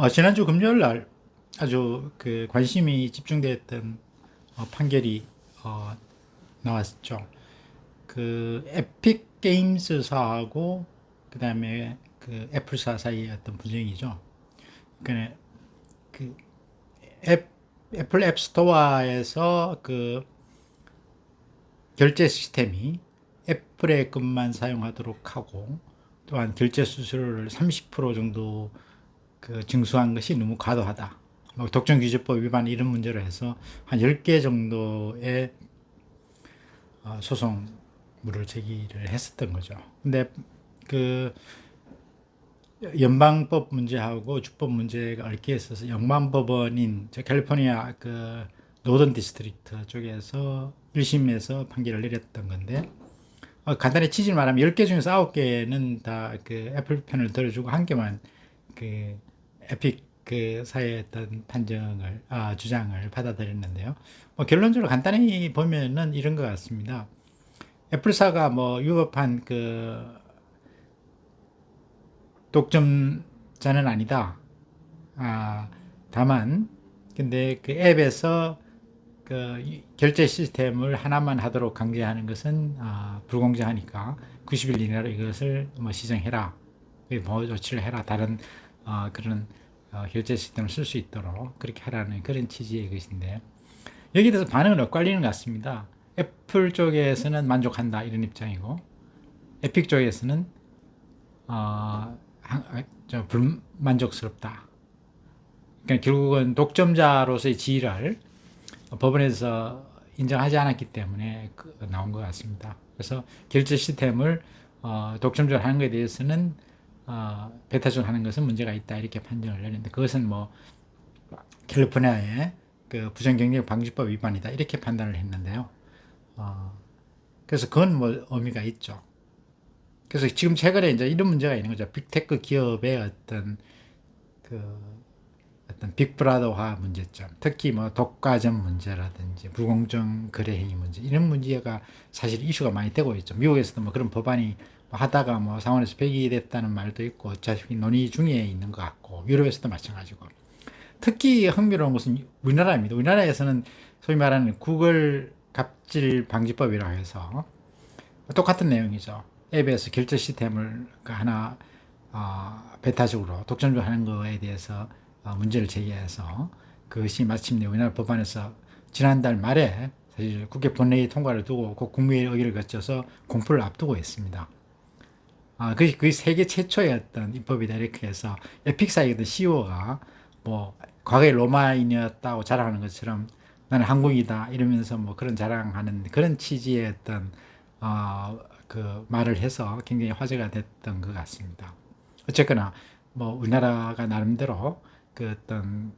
어, 지난주 금요일 날 아주 그 관심이 집중됐던 어, 판결이 어, 나왔죠. 그 에픽 게임즈사하고 그다음에 그 애플사 사이의 어떤 분쟁이죠. 그러니까 그 앱, 애플 앱 스토어에서 그 결제 시스템이 애플의 것만 사용하도록 하고 또한 결제 수수료를 30% 정도 그 징수한 것이 너무 과도하다. 뭐 독점규제법 위반 이런 문제로 해서 한 10개 정도의 어, 소송물을 제기를 했었던 거죠. 근데 그 연방법 문제하고 주법 문제가 얽혀 있어서 연방법원인 저 캘리포니아 그 노던 디스트릭트 쪽에서 1심에서 판결을 내렸던 건데 어, 간단히 치질 말하면 10개 중에서 9개는 다 그 애플 편을 들어주고 한 개만 그 에픽 그 사회의 어떤 판정을 아, 주장을 받아들였는데요. 뭐 결론적으로 간단히 보면은 이런 것 같습니다. 애플사가 뭐 위법한 그 독점자는 아니다. 아, 다만 근데 그 앱에서 그 결제 시스템을 하나만 하도록 강제하는 것은 아, 불공정하니까 90일 이내로 이것을 뭐 시정해라. 보호 조치를 해라. 다른 어, 그런 어, 결제 시스템을 쓸 수 있도록 그렇게 하라는 그런 취지의 것인데 여기에 대해서 반응은 엇갈리는 것 같습니다. 애플 쪽에서는 만족한다 이런 입장이고 에픽 쪽에서는 어, 불만족스럽다. 그러니까 결국은 독점자로서의 지위를 법원에서 인정하지 않았기 때문에 그, 나온 것 같습니다. 그래서 결제 시스템을 어, 독점적으로 하는 것에 대해서는 어, 베타존 하는 것은 문제가 있다 이렇게 판정을 내렸는데 그것은 뭐 캘리포니아의 그 부정경쟁 방지법 위반이다 이렇게 판단을 했는데요. 어, 그래서 그건 뭐 의미가 있죠. 그래서 지금 최근에 이제 이런 문제가 있는 거죠. 빅테크 기업의 어떤 그 어떤 빅브라더화 문제점, 특히 뭐 독과점 문제라든지 불공정 거래 행위 문제 이런 문제가 사실 이슈가 많이 되고 있죠. 미국에서도 뭐 그런 법안이 하다가 뭐 상원에서 폐기됐다는 말도 있고 어차피 논의 중에 있는 것 같고 유럽에서도 마찬가지고 특히 흥미로운 것은 우리나라입니다. 우리나라에서는 소위 말하는 구글 갑질 방지법이라고 해서 똑같은 내용이죠. 앱에서 결제 시스템을 그 하나 어, 베타적으로 독점적으로 하는 거에 대해서 어, 문제를 제기해서 그것이 마침내 우리나라 법안에서 지난달 말에 사실 국회 본회의 통과를 두고 그 국무회의 의결을 거쳐서 공포를 앞두고 있습니다. 아, 그게, 그게 세계 최초의 어떤 입법이다. 이렇게 해서 에픽사이의 CEO가 뭐, 과거에 로마인이었다고 자랑하는 것처럼 나는 한국이다. 이러면서 뭐 그런 자랑하는 그런 취지의 어떤, 어, 그 말을 해서 굉장히 화제가 됐던 것 같습니다. 어쨌거나 뭐 우리나라가 나름대로 그 어떤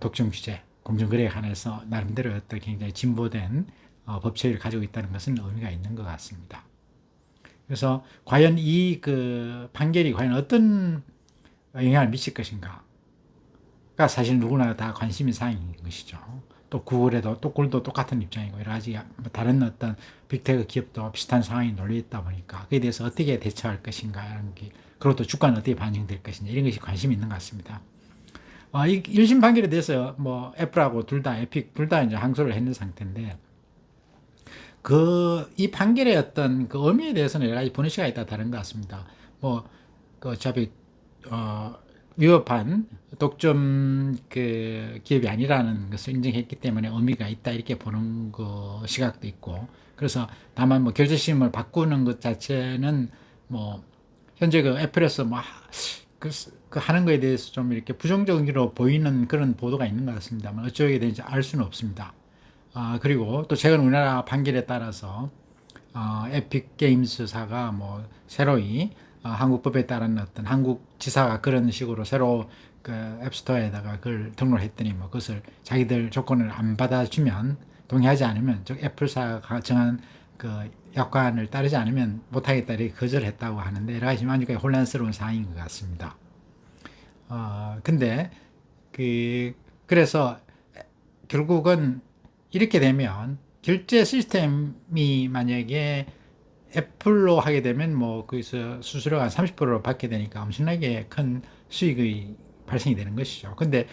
독점 규제, 공정거래에 관해서 나름대로 어떤 굉장히 진보된 어, 법체를 가지고 있다는 것은 의미가 있는 것 같습니다. 그래서 과연 이 그 판결이 과연 어떤 영향을 미칠 것인가? 가 사실 누구나 다 관심이 사항인 것이죠. 또 구글에도 또 꿀도 똑같은 입장이고 여러 가지 뭐 다른 어떤 빅테크 기업도 비슷한 상황이 놀려 있다 보니까 그에 대해서 어떻게 대처할 것인가 이런 게 그리고 또 주가는 어떻게 반영될 것인가 이런 것이 관심이 있는 것 같습니다. 어, 이 1심 판결에 대해서 뭐 애플하고 둘 다 에픽 둘 다 이제 항소를 했는 상태인데 그, 이 판결의 어떤 그 의미에 대해서는 여러 가지 보는 시각이 있다 다른 것 같습니다. 뭐, 그 어차피, 어, 위협한 독점 그 기업이 아니라는 것을 인정했기 때문에 의미가 있다 이렇게 보는 그 시각도 있고 그래서 다만 뭐 결제심을 바꾸는 것 자체는 뭐 현재 그 애플에서 뭐 그 그 하는 거에 대해서 좀 이렇게 부정적으로 보이는 그런 보도가 있는 것 같습니다만 어쩌게 되는지 알 수는 없습니다. 아, 그리고 또 최근 우리나라 판결에 따라서 어, 에픽 게임스사가 뭐 새로이 어, 한국법에 따른 어떤 한국 지사가 그런 식으로 새로 그 앱스토어에다가 그걸 등록했더니 뭐 그것을 자기들 조건을 안 받아주면 동의하지 않으면 즉 애플사가 정한 그 약관을 따르지 않으면 못하겠다 이렇게 거절했다고 하는데 여러 가지 만족하기 혼란스러운 상황인 것 같습니다. 어 근데 그 그래서 결국은 이렇게 되면 결제 시스템이 만약에 애플로 하게 되면 뭐 거기서 수수료가 30%로 받게 되니까 엄청나게 큰 수익의 발생이 되는 것이죠. 근데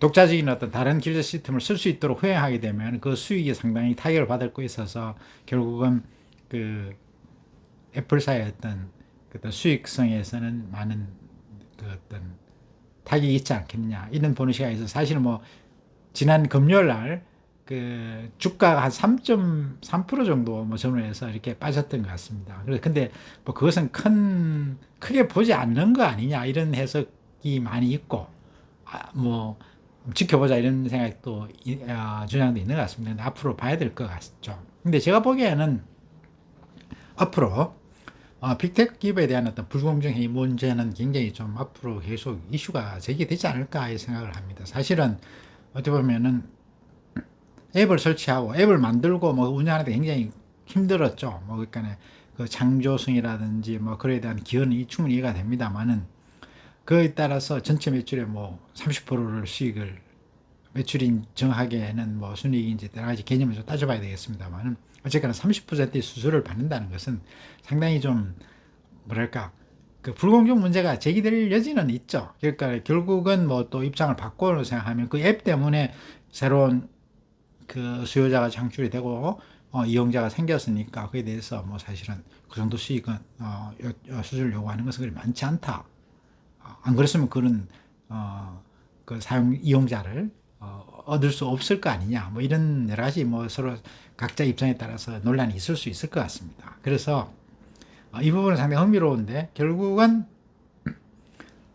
독자적인 어떤 다른 길드 시스템을 쓸 수 있도록 허용하게 되면 그 수익이 상당히 타격을 받을 거 있어서 결국은 그 애플사의 어떤 그 어떤 수익성에서는 많은 그 어떤 타격이 있지 않겠느냐 이런 보는 시각에서 사실은 뭐 지난 금요일 날 그 주가가 한 3.3% 정도 뭐 전후에서 이렇게 빠졌던 것 같습니다. 그래 근데 뭐 그것은 큰 크게 보지 않는 거 아니냐 이런 해석이 많이 있고 아, 뭐 지켜보자 이런 생각도 이- 아, 주장도 있는 것 같습니다. 앞으로 봐야 될 것 같죠. 근데 제가 보기에는 앞으로 어, 빅테크 기업에 대한 어떤 불공정의 문제는 굉장히 좀 앞으로 계속 이슈가 제기되지 않을까 이 생각을 합니다. 사실은 어떻게 보면은 앱을 설치하고 앱을 만들고 뭐 운영하는데 굉장히 힘들었죠. 뭐 그러니까 그 창조성이라든지 뭐 그에 대한 기여는 충분히 이해가 됩니다만은 그에 따라서 전체 매출의 뭐 30%를 수익을 매출인 정하게는 뭐 순이익인지 여러 가지 개념을 좀 따져봐야 되겠습니다만은 어쨌거나 30%의 수수료를 받는다는 것은 상당히 좀 뭐랄까 그 불공정 문제가 제기될 여지는 있죠. 그러니까 결국은 뭐 또 입장을 바꿔 생각하면 그 앱 때문에 새로운 그 수요자가 창출이 되고 어, 이용자가 생겼으니까 그에 대해서 뭐 사실은 그 정도 수익은 어, 수수료를 요구하는 것은 그리 많지 않다. 어, 안 그랬으면 그런 어, 그 사용 이용자를 어, 얻을 수 없을 거 아니냐. 뭐 이런 여러 가지 뭐 서로 각자 입장에 따라서 논란이 있을 수 있을 것 같습니다. 그래서 어, 이 부분은 상당히 흥미로운데 결국은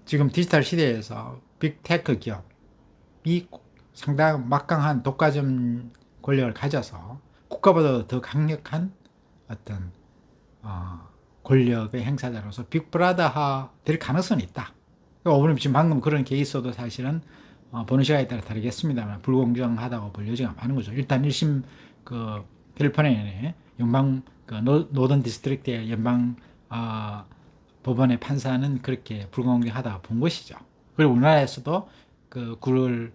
지금 디지털 시대에서 빅테크 기업이 상당 막강한 독과점 권력을 가져서 국가보다 더 강력한 어떤 어, 권력의 행사자로서 빅브라더화 될 가능성이 있다. 그러니까 오늘 지금 방금 그런 케이스도 사실은 어, 보는 시각에 따라 다르겠습니다만 불공정하다고 볼 여지가 많은 거죠. 일단 1심 그 캘리포니아의 연방 그 노, 노던 디스트릭트의 연방 아, 법원의 판사는 그렇게 불공정하다고 본 것이죠. 그리고 우리나라에서도 그굴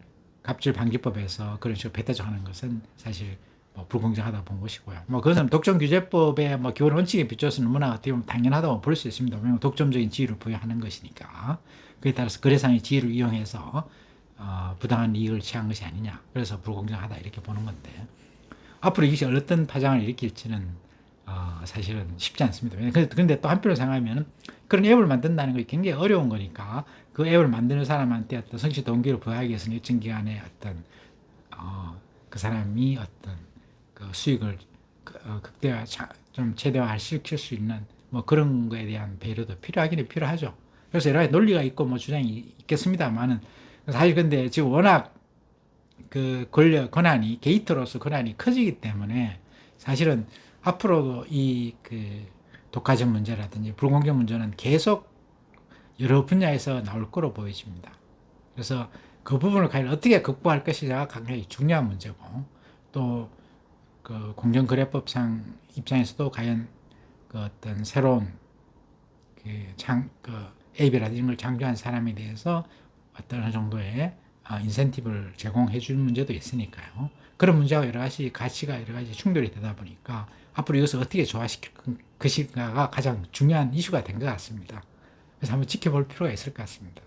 갑질 방지법에서 그런 식으로 배타적하는 것은 사실 뭐 불공정하다고 본 것이고요. 뭐 그것은 독점 규제법의 뭐 기본 원칙에 비춰서 너무나 어떻게 보면 당연하다고 볼 수 있습니다. 왜냐하면 독점적인 지위를 부여하는 것이니까. 그에 따라서 거래상의 지위를 이용해서 어, 부당한 이익을 취한 것이 아니냐. 그래서 불공정하다 이렇게 보는 건데 앞으로 이것이 어떤 파장을 일으킬지는 어, 사실은 쉽지 않습니다. 근데 또 한편으로 생각하면 그런 앱을 만든다는 것이 굉장히 어려운 거니까 그 앱을 만드는 사람한테 어떤 성취 동기를 부여하기 위해서는 일정 기간에 어떤 어, 그 사람이 어떤 그 수익을 그, 어, 극대화 차- 좀 최대화 시킬 수 있는 뭐 그런 거에 대한 배려도 필요하기는 필요하죠. 그래서 여러 가지 논리가 있고 뭐 주장이 있겠습니다만은 사실 근데 지금 워낙 그 권력 권한이 게이트로서 권한이 커지기 때문에 사실은 앞으로도 이그 독과점 문제라든지 불공정 문제는 계속 여러 분야에서 나올 거로 보여집니다. 그래서 그 부분을 과연 어떻게 극복할 것이냐가 굉장히 중요한 문제고 또 그 공정거래법상 입장에서도 과연 그 어떤 새로운 그 창 그 앱이라든지 이런 걸 창조한 사람에 대해서 어떤 정도의 어, 인센티브를 제공해 줄 문제도 있으니까요. 그런 문제와 여러 가지 가치가 여러 가지 충돌이 되다 보니까 앞으로 이것을 어떻게 조화시킬 것인가가 가장 중요한 이슈가 된 것 같습니다. 그래서 한번 지켜볼 필요가 있을 것 같습니다.